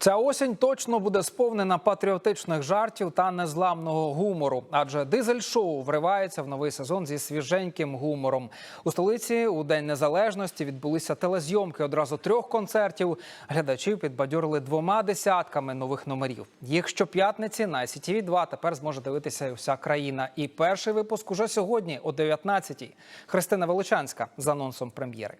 Ця осінь точно буде сповнена патріотичних жартів та незламного гумору, адже дизель-шоу вривається в новий сезон зі свіженьким гумором. У столиці у День Незалежності відбулися телезйомки одразу трьох концертів. Глядачів підбадьорили двома десятками нових номерів. Їх щоп'ятниці на ICTV 2 тепер зможе дивитися і вся країна. І перший випуск уже сьогодні о 19-й. Христина Величанська з анонсом прем'єри.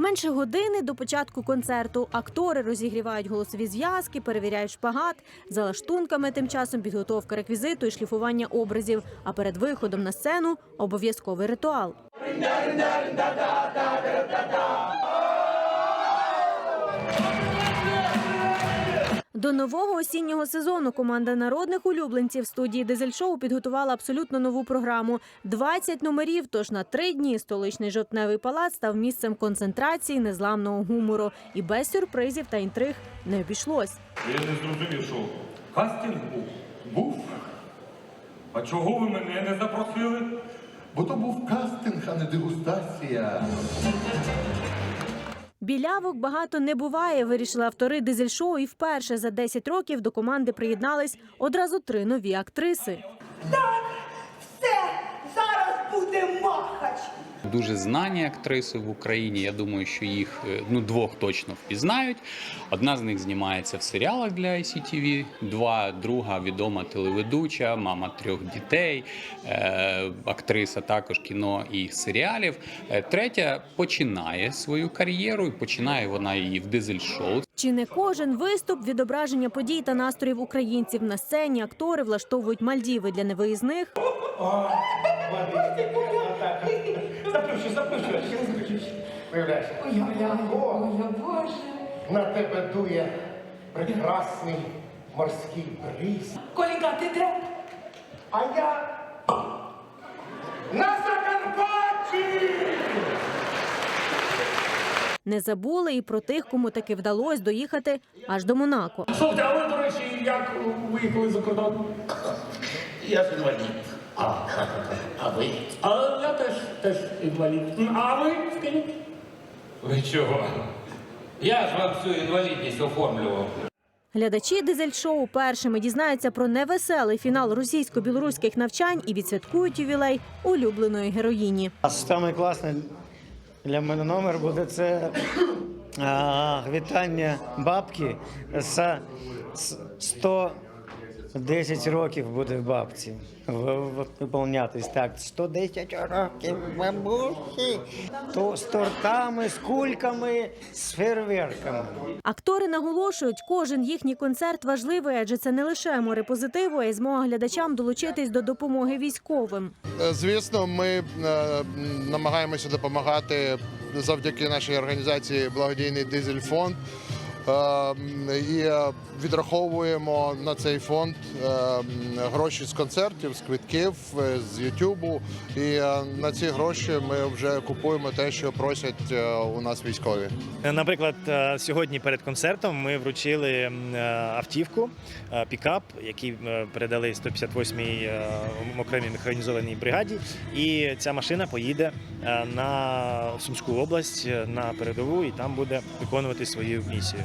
Менше години до початку концерту актори розігрівають голосові зв'язки, перевіряють шпагат. За лаштунками тим часом підготовка реквізиту і шліфування образів. А перед виходом на сцену обов'язковий ритуал. До нового осіннього сезону команда народних улюбленців студії Дизель-шоу підготувала абсолютно нову програму. 20 номерів. Тож на три дні столичний жовтневий палац став місцем концентрації незламного гумору. І без сюрпризів та інтриг не обійшлось. Я не зрозумів, що кастинг був. Був? А чого ви мене не запросили? Бо то був кастинг, а не дегустація. Білявок багато не буває, вирішили автори дизель-шоу. І вперше за 10 років до команди приєднались одразу три нові актриси. Так, все, зараз буде махач. Дуже знані актриси в Україні. Я думаю, що їх е, ну двох точно впізнають. Одна з них знімається в серіалах для ICTV, два друга відома телеведуча, мама трьох дітей, е, актриса також кіно і серіалів. Е, Третя починає свою кар'єру і починає вона її в дизель-шоу. Чи не кожен виступ відображення подій та настроїв українців на сцені актори влаштовують Мальдіви для невиїзних. Заплющу, заплющу, ще заплющу. Виявляєш, Уявляю, Оля, Боже. на тебе дує прекрасний морський бриз. Коліка, ти де? А я на Закарпатті! Не забули і про тих, кому таки вдалося доїхати аж до Монако. Слухайте, а ви, до речі, як виїхали за кордон? Я ж інвалід. А, а ви? А я теж теж інвалід. А ви скажіть? Ви чого? Я ж вам всю інвалідність оформлював. Глядачі дизель-шоу першими дізнаються про невеселий фінал російсько-білоруських навчань і відсвяткують ювілей улюбленої героїні. А саме класне для мене номер буде це а, вітання бабки з 100 10 років буде в бабці. Виповнятись так. 110 років бабусі. То з тортами, з кульками, з фейерверками. Актори наголошують, кожен їхній концерт важливий, адже це не лише море позитиву, а й змога глядачам долучитись до допомоги військовим. Е, звісно, ми е, намагаємося допомагати завдяки нашій організації Благодійний дизель фонд. Е, м, І е, відраховуємо на цей фонд е, гроші з концертів, з квитків, е, з Ютубу. І е, на ці гроші ми вже купуємо те, що просять у нас військові. Наприклад, сьогодні перед концертом ми вручили автівку, пікап, який передали 158-й е, окремій механізованій бригаді. І ця машина поїде на Сумську область на передову і там буде виконувати свою місію.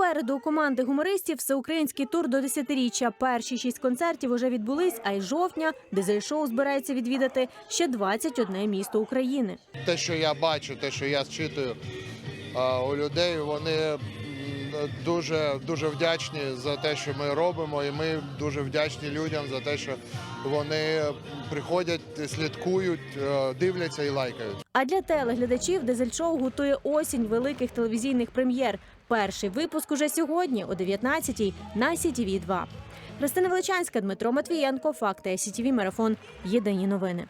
Попереду у команди гумористів всеукраїнський тур до десятиріччя. Перші шість концертів уже відбулись, а й жовтня дизель-шоу збирається відвідати ще 21 місто України. те, що я бачу, те, що я зчитую у людей, вони дуже дуже вдячні за те, що ми робимо, і ми дуже вдячні людям за те, що вони приходять, слідкують, дивляться і лайкають. А для телеглядачів дизель-шоу готує осінь великих телевізійних прем'єр. Перший випуск уже сьогодні о 19-й на CTV 2 Христина Величанська, Дмитро Матвієнко. Факти СІТВ Марафон. Єдині новини.